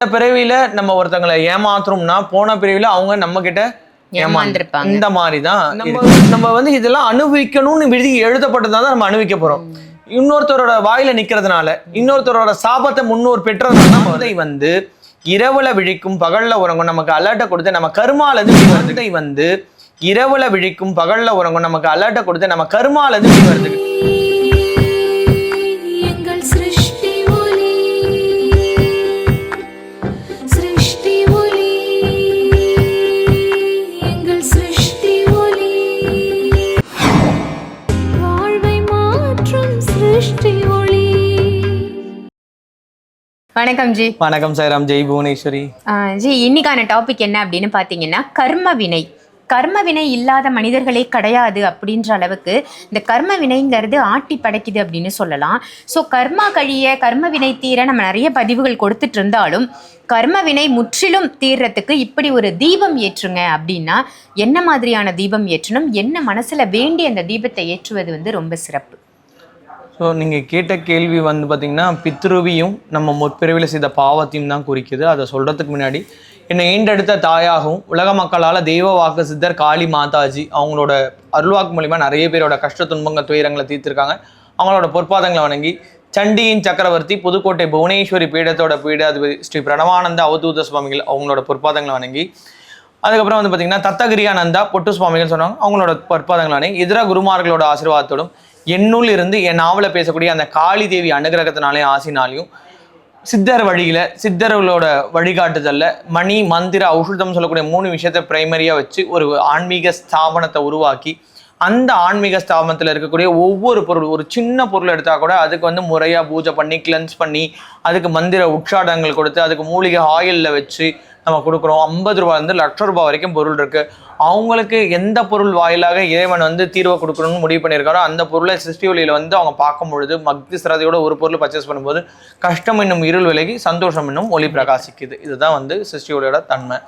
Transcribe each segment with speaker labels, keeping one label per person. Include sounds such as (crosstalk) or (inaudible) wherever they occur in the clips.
Speaker 1: இந்த பிறவியில நம்ம ஒருத்தங்களை ஏமாத்துறோம்னா போன பிறவியில அவங்க நம்ம கிட்ட
Speaker 2: ஏமாந்திருப்பாங்க.
Speaker 1: இந்த மாதிரி தான் நம்ம நம்ம வந்து இதெல்லாம் அனுபவிக்கணும்னு விதி எழுதப்பட்டதா தான் நம்ம அனுபவிக்க போறோம். இன்னொருத்தரோட வாயில நிக்கிறதுனால இன்னொருத்தரோட சாபத்தை முன்னோர் பெற்றதுனால நம்ம வந்து வந்து இரவுல விழிக்கும் பகல்ல உறங்கும். நமக்கு அலர்ட்டை கொடுத்து நம்ம கருமால இருந்து வெளிய வரதுக்கு வந்து இரவுல விழிக்கும் பகல்ல உறங்கும். நமக்கு அலர்ட்டை கொடுத்து நம்ம கருமால இருந்து வெளிய வரதுக்கு
Speaker 2: வணக்கம் ஜி.
Speaker 1: வணக்கம் சாய்ராம். ஜெய் புவனேஸ்வரி.
Speaker 2: ஜி இன்னைக்கான டாபிக் என்ன அப்படின்னு பார்த்தீங்கன்னா கர்ம வினை. கர்ம வினை இல்லாத மனிதர்களே கிடையாது அப்படின்ற அளவுக்கு இந்த கர்ம வினைங்கிறது ஆட்டி படைக்குது அப்படின்னு சொல்லலாம். ஸோ கர்மா கழிய கர்ம வினை தீர நம்ம நிறைய பதிவுகள் கொடுத்துட்டு இருந்தாலும் கர்ம வினை முற்றிலும் தீர்றதுக்கு இப்படி ஒரு தீபம் ஏற்றுங்க அப்படின்னா என்ன மாதிரியான தீபம் ஏற்றணும்? என்ன மனசுல வேண்டி அந்த தீபத்தை ஏற்றுவது வந்து ரொம்ப சிறப்பு.
Speaker 1: ஸோ நீங்கள் கேட்ட கேள்வி வந்து பார்த்திங்கன்னா பித்ருவியும் நம்ம முற்பிறவியில் செய்த பாவத்தையும் தான் குறிக்குது. அதை சொல்கிறதுக்கு முன்னாடி என்னை ஈண்டெடுத்த தாயாகவும் உலக மக்களால் தெய்வ வாக்கு சித்தர் காளி மாதாஜி அவங்களோட அருள்வாக்கு மூலிமா நிறைய பேரோட கஷ்ட துன்பங்கள் துயரங்களை தீர்த்திருக்காங்க. அவங்களோட பொற்பாதங்களை வணங்கி சண்டியின் சக்கரவர்த்தி புதுக்கோட்டை புவனேஸ்வரி பீடத்தோட பீடாதிபதி ஸ்ரீ பிரணவானந்த அவதூத சுவாமிகள் அவங்களோட பொற்பாதங்களை வணங்கி அதுக்கப்புறம் வந்து பார்த்தீங்கன்னா தத்தகிரியானந்தா பொட்டு சுவாமிகள் சொன்னாங்க. அவங்களோட பொற்பாதங்களானே இதர குருமார்களோட ஆசீர்வாதத்தோடும் என்னுள் இருந்து என் நாவலை பேசக்கூடிய அந்த காளி தேவி அனுகிரகத்தினாலையும் ஆசினாலையும் சித்தர் வழியில் சித்தர்களோட வழிகாட்டுதலில் மணி மந்திர ஔஷதம் சொல்லக்கூடிய மூணு விஷயத்தை பிரைமரியாக வச்சு ஒரு ஆன்மீக ஸ்தாபனத்தை உருவாக்கி அந்த ஆன்மீக ஸ்தாபனத்தில் இருக்கக்கூடிய ஒவ்வொரு பொருள் ஒரு சின்ன பொருள் எடுத்தால் கூட அதுக்கு வந்து முறையாக பூஜை பண்ணி கிளென்ஸ் பண்ணி அதுக்கு மந்திர உற்சாடங்கள் கொடுத்து அதுக்கு மூலிகை ஆயிலில் வச்சு நம்ம கொடுக்குறோம். ஐம்பது ரூபாயிலிருந்து லட்ச ரூபாய் வரைக்கும் பொருள் இருக்கு. அவங்களுக்கு எந்த பொருள் வாயிலாக இறைவன் வந்து தீர்வை கொடுக்கணும்னு முடிவு பண்ணியிருக்காரோ அந்த பொருளை சிருஷ்டி ஒளியில வந்து அவங்க பார்க்கும் பொழுது பக்தி சிரதையோட ஒரு பொருள் பர்ச்சேஸ் பண்ணும்போது கஷ்டம் என்னும் இருள் விலகி சந்தோஷம் என்னும் ஒளி பிரகாசிக்குது. இதுதான் வந்து சிருஷ்டி ஒளியோட தன்மை.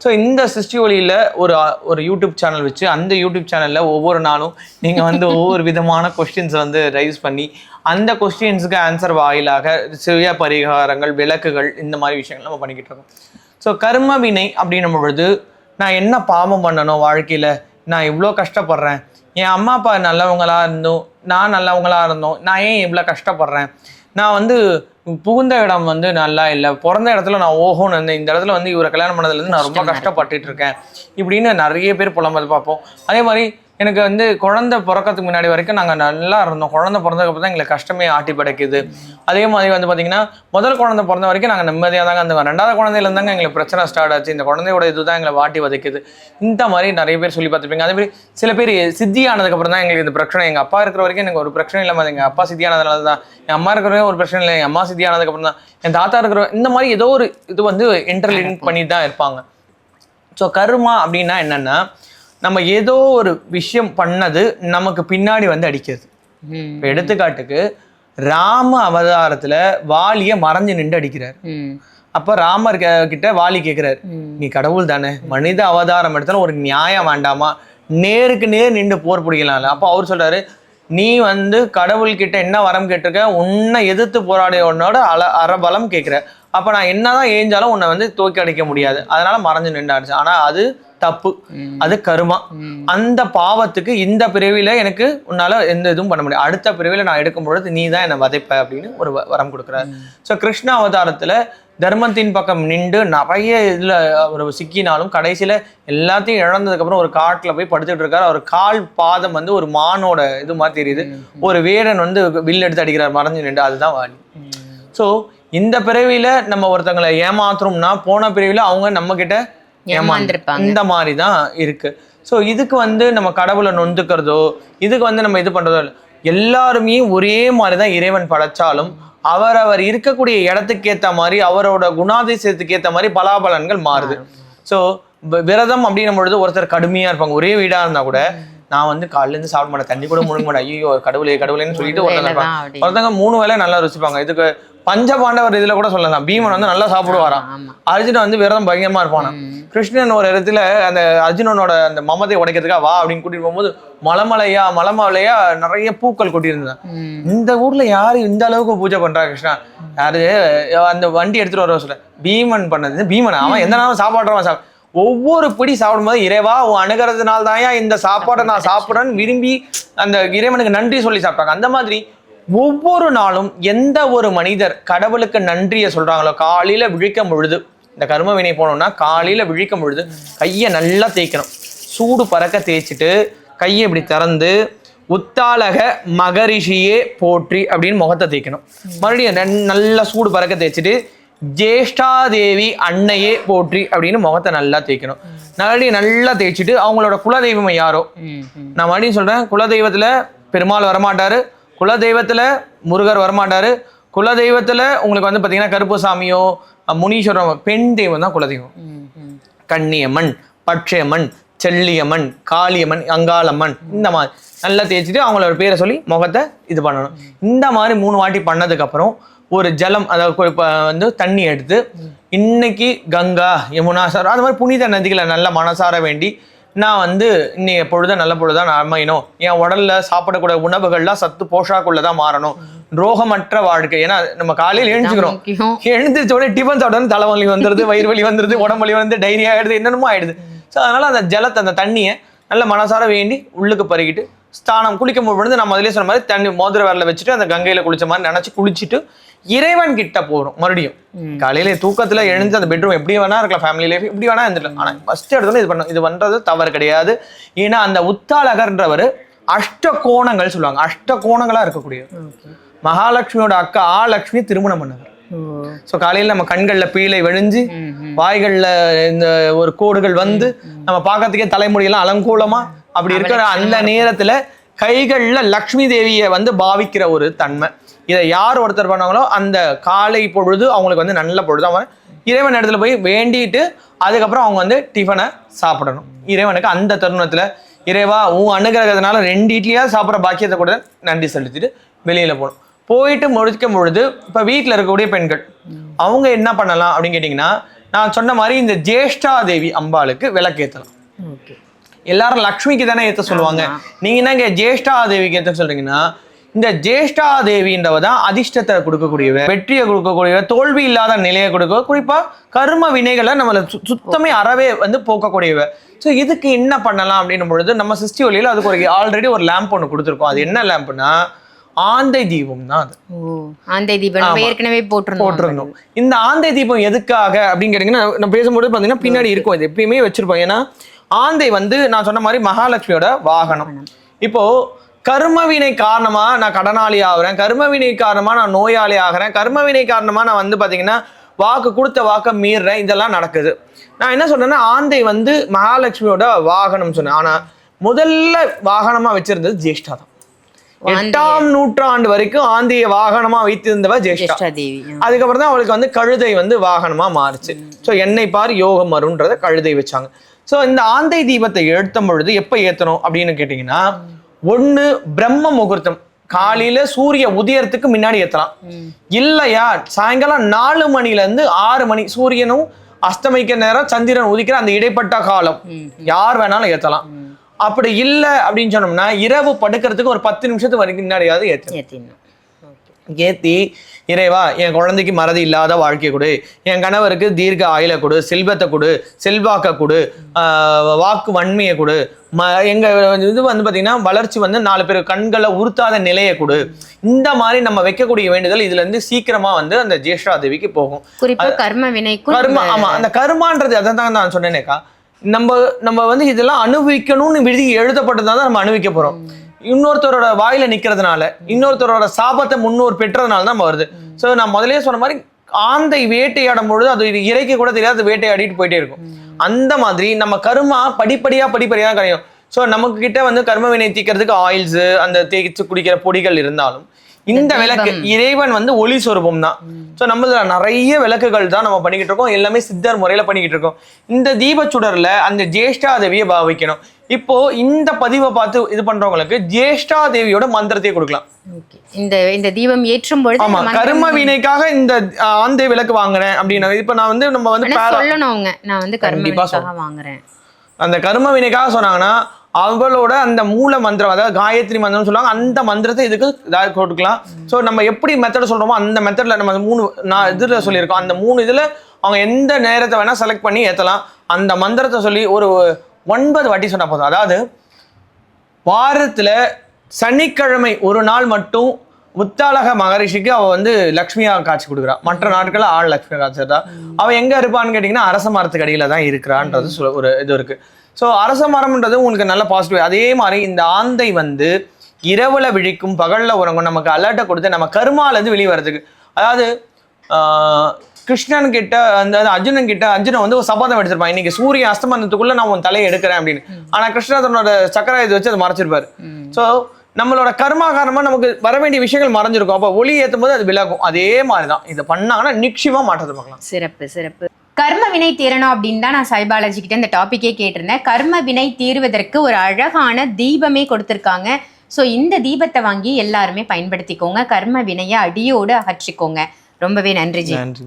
Speaker 1: ஸோ இந்த சிருஷ்டி ஒளியில ஒரு ஒரு யூடியூப் சேனல் வச்சு அந்த யூடியூப் சேனல்ல ஒவ்வொரு நாளும் நீங்க வந்து (laughs) ஒவ்வொரு விதமான கொஸ்டின்ஸ் வந்து ரைஸ் பண்ணி அந்த கொஸ்டின்ஸுக்கு ஆன்சர் வாயிலாக சுய பரிகாரங்கள் விளக்குகள் இந்த மாதிரி விஷயங்கள் நம்ம பண்ணிக்கிட்டு இருக்கோம். ஸோ கர்ம வினை அப்படின்னும் பொழுது நான் என்ன பாவம் பண்ணணும் வாழ்க்கையில? நான் இவ்வளோ கஷ்டப்படுறேன். என் அம்மா அப்பா நல்லவங்களா இருந்தோம் நான் நல்லவங்களா இருந்தோம் நான் ஏன் இவ்வளோ கஷ்டப்படுறேன்? நான் வந்து புகுந்த இடம் வந்து நல்லா இல்லை. பிறந்த இடத்துல நான் ஓஹோன்னு இருந்தேன். இந்த இடத்துல வந்து இவரை கல்யாணம் பண்ணதுலேருந்து நான் ரொம்ப கஷ்டப்பட்டுட்டு இருக்கேன். இப்படின்னு நிறைய பேர் புலம்பல் பார்ப்போம். அதே மாதிரி எனக்கு வந்து குழந்தை பிறக்கறதுக்கு முன்னாடி வரைக்கும் நாங்கள் நல்லா இருந்தோம். குழந்தை பிறந்ததுக்கப்புறம் தான் எங்களுக்கு கஷ்டமே ஆட்டி படைக்குது. அதே மாதிரி வந்து பார்த்தீங்கன்னா முதல் குழந்தை பிறந்த வரைக்கும் நாங்கள் நிம்மதியாக தாங்க இருந்தோம் ரெண்டாவது குழந்தையில இருந்தாங்க எங்களுக்கு பிரச்சனை ஸ்டார்ட் ஆச்சு. இந்த குழந்தையோட இதுதான் எங்களை வாட்டி வதைக்குது. இந்த மாதிரி நிறைய பேர் சொல்லி பார்த்துருப்பீங்க. அதே மாதிரி சில பேர் சித்தி ஆனதுக்கப்புறம் தான் எங்களுக்கு இந்த பிரச்சனை. எங்கள் அப்பா இருக்கிற வரைக்கும் எனக்கு ஒரு பிரச்சனை இல்லாமல் எங்கள் அப்பா சித்தி ஆனதுனால தான். என் அம்மா இருக்கிற ஒரு பிரச்சனை இல்லை. என் அம்மா சித்தி ஆனதுக்கப்புறம் தான். என் தாத்தா இருக்கிற இந்த மாதிரி ஏதோ ஒரு இது வந்து இன்டர்லிங்க் பண்ணிட்டு தான் இருப்பாங்க. ஸோ கர்மா அப்படின்னா என்னன்னா நம்ம ஏதோ ஒரு விஷயம் பண்ணது நமக்கு பின்னாடி வந்து அடிக்கிறது. இப்போ எடுத்துக்காட்டுக்கு ராம அவதாரத்துல வாலிய மறைஞ்சு நின்று அடிக்கிறார். அப்ப ராமர் கிட்ட வாலி கேக்குறாரு
Speaker 2: ம்.
Speaker 1: நீ கடவுள் தானே மனித அவதாரம் எடுத்தாலும் ஒரு நியாயம் வேண்டாமா? நேருக்கு நேர் நின்று போர் பிடிக்கலாம்ல. அப்போ அவர் சொல்றாரு நீ வந்து கடவுள் கிட்ட என்ன வரம் கேட்டிருக்க? உன்னை எதிர்த்து போராடியவனோட அல அறபலம் கேட்குற அப்ப நான் என்னதான் ஏஞ்சாலும் உன்னை வந்து தூக்கி அடிக்க முடியாது. அதனால மறைஞ்சு நின்றாச்சு. ஆனா அது தப்பு. அது கருமா. அந்த பாவத்துக்கு இந்த பிறவியில எனக்கு உன்னால எந்த இதுவும் பண்ண முடியாது. அடுத்த பிறவியில நான் எடுக்கும் பொழுது நீ தான் என்னை வதைப்ப அப்படின்னு ஒரு வ- வரம் கொடுக்குறாரு. ஸோ கிருஷ்ண அவதாரத்துல தர்மத்தின் பக்கம் நின்று நிறைய இதுல அவர் சிக்கினாலும் கடைசியில எல்லாத்தையும் இழந்ததுக்கு அப்புறம் ஒரு காட்டுல போய் படுத்துட்டு இருக்காரு. அவர் கால் பாதம் வந்து ஒரு மானோட இது மாதிரி தெரியுது. ஒரு வீரன் வந்து வில் எடுத்து அடிக்கிறார். மறைஞ்சு நின்று. அதுதான் வாலி ஸோ இந்த பிறவியில நம்ம ஒருத்தங்களை ஏமாத்துறோம்னா போன பிறவியில அவங்க நம்ம கிட்ட
Speaker 2: ஏமாந்திருப்பாங்க.
Speaker 1: இந்த மாதிரி தான் இருக்கு. ஸோ இதுக்கு வந்து நம்ம கடவுளை நொந்துக்கிறதோ இதுக்கு வந்து நம்ம இது பண்றதோ எல்லாருமே ஒரே மாதிரி தான் இறைவன் படைச்சாலும் அவர் அவர் இருக்கக்கூடிய இடத்துக்கு ஏத்த மாதிரி அவரோட குணாதிசயத்துக்கு ஏத்த மாதிரி பலாபலன்கள் மாறுது. ஸோ விரதம் அப்படின்னும் பொழுது ஒருத்தர் கடுமையா இருப்பாங்க. ஒரே வீடா இருந்தா கூட நான் வந்து காலையில இருந்து சாப்பிட மாட்டேன். தண்ணி கூட முழுங்க மாட்டேன். ஐயோ கடவுளே கடவுளேன்னு சொல்லிட்டு
Speaker 2: ஒரு
Speaker 1: ஒருத்தங்க இருப்பாங்க. ஒருத்தங்க மூணு வேளை நல்லா ருசிப்பாங்க. இதுக்கு பஞ்சபாண்டவர் இதுல கூட சொல்லலாம். பீமன் வந்து நல்லா சாப்பிடுவாராம்.
Speaker 2: ஆமா
Speaker 1: அர்ஜுனன் வந்து விரதம் பயங்கரமா இருப்பானா கிருஷ்ணன் ஒரு இடத்துல அந்த அர்ஜுனனோட அந்த மமதை உடைக்கிறதுக்கா வா அப்படின்னு கூட்டிட்டு போகும்போது மலைமலையா மலைமலையா நிறைய பூக்கள் கொட்டியிருந்தான். இந்த ஊர்ல யாரு இந்த அளவுக்கு பூஜை பண்றா கிருஷ்ணா? யாரு? அந்த வண்டி எடுத்துட்டு வர சொல்ல பீமன் பண்ணது. பீமன்? அவன் எந்த நேரம் சாப்பாடுறவன் சாப்பிட ஒவ்வொரு பிடி சாப்பிடும்போது இறைவா உன் அணுகிறதுனால தான் இந்த சாப்பாடை நான் சாப்பிட்றேன்னு விரும்பி அந்த இறைவனுக்கு நன்றி சொல்லி சாப்பிட்டாங்க. அந்த மாதிரி ஒவ்வொரு நாளும் எந்த ஒரு மனிதர் கடவுளுக்கு நன்றியை சொல்றாங்களோ காலையில விழிக்கும் பொழுது இந்த கர்ம வினை போனோம்னா காலையில விழிக்கும் பொழுது கையை நல்லா தேய்க்கணும். சூடு பறக்க தேய்ச்சிட்டு கையை இப்படி திறந்து உத்தாலக மகரிஷியே போற்றி அப்படின்னு முகத்தை தேய்க்கணும். மறுபடியும் நல்லா சூடு பறக்க தேய்ச்சிட்டு ஜேஷ்டாதேவி அன்னையே போற்றி அப்படின்னு முகத்தை நல்லா தேய்க்கணும். மறுபடியும் நல்லா தேய்ச்சிட்டு அவங்களோட குலதெய்வம் யாரோ. நான் மறுபடியும் சொல்றேன் குலதெய்வத்துல பெருமாள் வரமாட்டாரு குலதெய்வத்துல முருகர் வரமாட்டாரு குலதெய்வத்துல உங்களுக்கு வந்து பாத்தீங்கன்னா கருப்புசாமியோ முனீஸ்வரம் பெண் தெய்வம் தான் குலதெய்வம். கன்னியம்மன் பட்சயம்மன் செல்லியம்மன் காளியம்மன் அங்காளம்மன் இந்த மாதிரி. நல்லா தேய்ச்சிட்டு அவங்களோட பேரை சொல்லி முகத்தை இது பண்ணணும். இந்த மாதிரி மூணு வாட்டி பண்ணதுக்கு அப்புறம் ஒரு ஜலம் அதாவது வந்து தண்ணி எடுத்து இன்னைக்கு கங்கா யமுனா சார் அது மாதிரி புனித நதிகளை நல்ல மனசார வேண்டி நான் வந்து இன்னைய பொழுத நல்ல பொழுதா நான் அமையணும். என் உடல்ல சாப்பிடக்கூடிய உணவுகள்லாம் சத்து போஷாக்குள்ள தான் மாறணும். ரோகமற்ற வாழ்க்கை. ஏன்னா நம்ம காலையில்
Speaker 2: முக்கியம்.
Speaker 1: எழுந்திரிச்ச உடனே டிஃபன் சாப்பிட்டோன்னு தலைவலி வந்துருது (laughs) வயிறு வலி வந்துருது உடம்பு வலி வந்து டைரி ஆயிடுது என்னென்னமோ ஆயிடுது. ஸோ அதனால அந்த ஜலத்தை அந்த தண்ணியை நல்ல மனசார வேண்டி உள்ளுக்கு பருகிட்டு ஸ்தானம் குளிக்கும் பொழுது நம்ம முதலே சொன்ன மாதிரி தண்ணி மோதிர வரல வச்சுட்டு அந்த கங்கையில குளிச்ச மாதிரி நினைச்சு குளிச்சுட்டு இறைவன் கிட்ட போறோம் மறுபடியும். காலையில தூக்கத்துல எழுந்து அந்த பெட்ரூம் எப்படி வேணா இருக்கலாம் ஃபேமிலி லைஃப் எப்படி வேணா இருந்துக்கலாம் ஆனா ஃபர்ஸ்ட் எடுத்தோன்னே இது பண்ண இது பண்றது தவறு கிடையாது. ஏன்னா அந்த உத்தாலகர்ன்றவர் அஷ்ட கோணங்கள் சொல்லுவாங்க. அஷ்ட கோணங்களா இருக்கக்கூடியவர் மகாலட்சுமியோட அக்கா ஆ லட்சுமி திருமணம் பண்ணவர். ஸோ காலையில் நம்ம கண்களில் பீலை விழிஞ்சு. வாய்களில் இந்த ஒரு கோடுகள் வந்து நம்ம பார்க்கறதுக்கே தலைமுடியெல்லாம் அலங்கூலமா அப்படி இருக்கிற அந்த நேரத்துல கைகள்ல லக்ஷ்மி தேவியை வந்து பாவிக்கிற ஒரு தன்மை. இதை யார் ஒருத்தர் பண்ணாங்களோ அந்த காலை பொழுது அவங்களுக்கு வந்து நல்ல பொழுது அவங்க இறைவன் இடத்துல போய் வேண்டிட்டு அதுக்கப்புறம் அவங்க வந்து டிஃபனை சாப்பிடணும். இறைவனுக்கு அந்த தருணத்துல இறைவா உன் அனுகிரகத்தினால ரெண்டு இட்லியா சாப்பிட்ற பாக்கியத்தை கூட நன்றி செலுத்திட்டு வெளியில போகணும். போயிட்டு முடிக்கும் பொழுது இப்ப வீட்டில் இருக்கக்கூடிய பெண்கள் அவங்க என்ன பண்ணலாம் அப்படின்னு கேட்டிங்கன்னா நான் சொன்ன மாதிரி இந்த ஜேஷ்டா தேவி அம்பாளுக்கு விளக்கேற்றலாம் எல்லாரும் லக்ஷ்மிக்கு தானே ஏற்ற சொல்லுவாங்க. நீங்க என்ன இங்க ஜேஷ்டா தேவிக்கு ஏற்ற சொல்றீங்கன்னா இந்த ஜேஷ்டா தேவின்றவ தான் அதிர்ஷ்டத்தை கொடுக்கக்கூடியவ வெற்றியை கொடுக்கக்கூடியவ தோல்வி இல்லாத நிலையை கொடுக்க குறிப்பா கர்ம வினைகளை நம்மள சுத்தமே அறவே வந்து போக்கக்கூடியவ ஸோ இதுக்கு என்ன பண்ணலாம் அப்படின்னும் பொழுது நம்ம சிஸ்டி ஒலியில் அதுக்கு ஒரு ஆல்ரெடி ஒரு லேம்ப் ஒன்று கொடுத்துருக்கோம். அது என்ன லேம்ப்னா ஆந்தை தீபம் தான் அது.
Speaker 2: ஆந்தை தீபம். நம்ம ஏற்கனவே போட்டிருந்தோம்
Speaker 1: போட்டிருந்தோம். இந்த ஆந்தை தீபம் எதுக்காக அப்படின்னு கேட்டீங்கன்னா நான் பேசும்போது பார்த்தீங்கன்னா பின்னாடி இருக்கும். இது எப்பயுமே வச்சிருப்போம். ஏன்னா ஆந்தை வந்து நான் சொன்ன மாதிரி மகாலட்சுமியோட வாகனம். இப்போ கர்மவினை காரணமா நான் கடனாளி ஆகுறேன். கர்மவினை காரணமா நான் நோயாளி ஆகிறேன். கர்மவினை காரணமா நான் வந்து பாத்தீங்கன்னா வாக்கு கொடுத்த வாக்க மீறுறேன். இதெல்லாம் நடக்குது. நான் என்ன சொன்னேன்னா ஆந்தை வந்து மகாலட்சுமியோட வாகனம் சொன்னேன். ஆனா முதல்ல வாகனமா வச்சிருந்தது ஜேஷ்டா தான். எட்டாம் நூற்றாண்டு வரைக்கும் ஆந்தைய வாகனமா வைத்திருந்தவ ஜேஷ்டா.
Speaker 2: தேவி.
Speaker 1: அதுக்கப்புறம் தான் அவளுக்கு வந்து கழுதை வந்து வாகனமா மாறுச்சு. ஸோ என்னை பார் யோகம் வரும்ன்றத கழுதை வச்சாங்க. ஸோ இந்த ஆந்தை தீபத்தை ஏற்றும் பொழுது எப்போ ஏற்றணும் அப்படின்னு கேட்டிங்கன்னா ஒண்ணு பிரம்ம முகூர்த்தம். காலையில சூரிய உதயத்துக்கு முன்னாடி ஏத்தலாம். இல்லையா? சாயங்காலம் நாலு மணில இருந்து ஆறு மணி சூரியனும் அஸ்தமிக்க நேரம் சந்திரன் உதிக்கிற அந்த இடைப்பட்ட காலம். யார் வேணாலும் ஏத்தலாம். அப்படி இல்லை அப்படின்னு சொன்னோம்னா இரவு படுக்கிறதுக்கு ஒரு பத்து நிமிஷத்துக்கு வரைக்கும் முன்னாடியாவது
Speaker 2: ஏத்திடணும்.
Speaker 1: ஏத்தி இறைவா என் குழந்தைக்கு மறதி இல்லாத வாழ்க்கை கொடு. என் கணவருக்கு தீர்க்க ஆயுள கொடு செல்வத்தை கொடு செல்வாக்க கொடு வாக்கு வன்மையை கொடு. ம எங்க இது வந்து பாத்தீங்கன்னா வளர்ச்சி வந்து நாலு பேர் கண்களை உறுத்தாத நிலையை கொடு. இந்த மாதிரி நம்ம வைக்கக்கூடிய வேண்டுதல் இதுல இருந்து சீக்கிரமா வந்து அந்த ஜேஷ்டா தேவிக்கு போகும்
Speaker 2: கர்ம வினைக்கும்
Speaker 1: கர்மா ஆமா அந்த கர்மான்றது அதை தான் நான் சொன்னேனேக்கா. நம்ம நம்ம வந்து இதெல்லாம் அனுபவிக்கணும்னு விதி எழுதப்பட்டதா தான் நம்ம அனுபவிக்க போறோம். இன்னொருத்தரோட வாயில நிக்கிறதுனால இன்னொருத்தரோட சாபத்தை முன்னோர் பெற்றதுனால தான் வருது சோ நான் முதல்லயே சொன்ன மாதிரி ஆந்தை வேட்டையாடும் பொழுது அது இறைக்கு கூட தெரியாது வேட்டையாடிட்டு போயிட்டே இருக்கும். அந்த மாதிரி நம்ம கர்மா படிப்படியா படிப்படியா கிடையும் சோ நமக்கு கிட்ட வந்து கர்ம வினை தீக்கிறதுக்கு ஆயில்ஸ் அந்த தேய்ச்சி குடிக்கிற பொடிகள் இருந்தாலும் இந்த விளக்கு. இறைவன் வந்து ஒளி சொரூபம் தான் ஸோ நம்மள நிறைய விளக்குகள் தான் நம்ம பண்ணிக்கிட்டு இருக்கோம். எல்லாமே சித்தர் முறையில பண்ணிக்கிட்டு இருக்கோம். இந்த தீபச்சுடர்ல அந்த ஜேஷ்டா தேவியை பாவிக்கணும். இப்போ இந்த பதிவை பார்த்து இது பண்றவங்களுக்கு ஜேஷ்டா தேவியோட மந்திரத்தையே கொடுக்கலாம்.
Speaker 2: இந்த இந்த தீபம் ஏற்றும் பொழுது
Speaker 1: ஆமா கர்ம வினைக்காக இந்த ஆந்தை விளக்கு வாங்குறேன் அப்படின்னு இப்ப நான் வந்து நம்ம வந்து
Speaker 2: சொல்லணும் அவங்க. நான் வந்து கர்ம
Speaker 1: கண்டிப்பா
Speaker 2: வாங்குறேன்.
Speaker 1: அந்த கர்ம வினைக்காக சொன்னாங்கன்னா அவளோட அந்த மூல மந்திரம் அதாவது காயத்ரி மந்திரம் சொல்லுவாங்க அந்த மந்திரத்தை இதுக்கு இதாக கொடுக்கலாம். ஸோ நம்ம எப்படி மெத்தட் சொல்றோமோ அந்த மெத்தடில் நம்ம மூணு நான் இதில் சொல்லியிருக்கோம். அந்த மூணு இதில் அவங்க எந்த நேரத்தை வேணால் செலக்ட் பண்ணி ஏற்றலாம் அந்த மந்திரத்தை சொல்லி ஒரு ஒன்பது வாட்டி சொன்னால் போதும். அதாவது வாரத்தில் சனிக்கிழமை ஒரு நாள் மட்டும் முத்தாளக மகரிஷிக்கு அவ வந்து லக்ஷ்மியா காட்சி கொடுக்குறா. மற்ற நாட்களில் ஆள் லக்ஷ்மியா காட்சி தரா. அவ எங்க இருப்பான்னு கேட்டிங்கன்னா அரச மரத்துக்கு அடியில தான் இருக்கிறான்றது ஒரு இது இருக்கு. ஸோ அரச மரம்ன்றது உங்களுக்கு நல்ல பாசிட்டிவ் அதே மாதிரி இந்த ஆந்தை வந்து இரவுல விழிக்கும் பகல்ல உறங்கும் நமக்கு அலர்ட்டை கொடுத்து நம்ம கருமால இருந்து வெளியே வர்றதுக்கு. அதாவது கிருஷ்ணன் கிட்ட அந்த அர்ஜுனன் கிட்ட அர்ஜுனன் வந்து ஒரு சபதம் எடுத்திருப்பான். இன்னைக்கு சூரிய அஸ்தமனத்துக்குள்ள நான் உன் தலையை எடுக்கிறேன் அப்படின்னு. ஆனா கிருஷ்ணன் தன்னோட சக்கர இது வச்சு அதை மறைச்சிருப்பாரு. ஸோ நம்மளோட கர்மா காரணமா நமக்கு வர வேண்டிய விஷயங்கள் மறைஞ்சிருக்கும். அப்போ ஒளி ஏற்றும் போது அது விலகும். அதே மாதிரி தான் இதை பண்ணாங்கன்னா நிச்சயமா மாற்றத்தை பார்க்கலாம்.
Speaker 2: சிறப்பு சிறப்பு. கர்ம வினை தீரணும் அப்படின்னு தான் நான் சைபாலஜி கிட்ட இந்த டாபிக்கே கேட்டிருந்தேன். கர்ம வினை தீர்வதற்கு ஒரு அழகான தீபமே கொடுத்துருக்காங்க. ஸோ இந்த தீபத்தை வாங்கி எல்லாருமே பயன்படுத்திக்கோங்க. கர்ம வினையை அடியோடு அகற்றிக்கோங்க. ரொம்பவே நன்றி ஜி.
Speaker 1: நன்றி.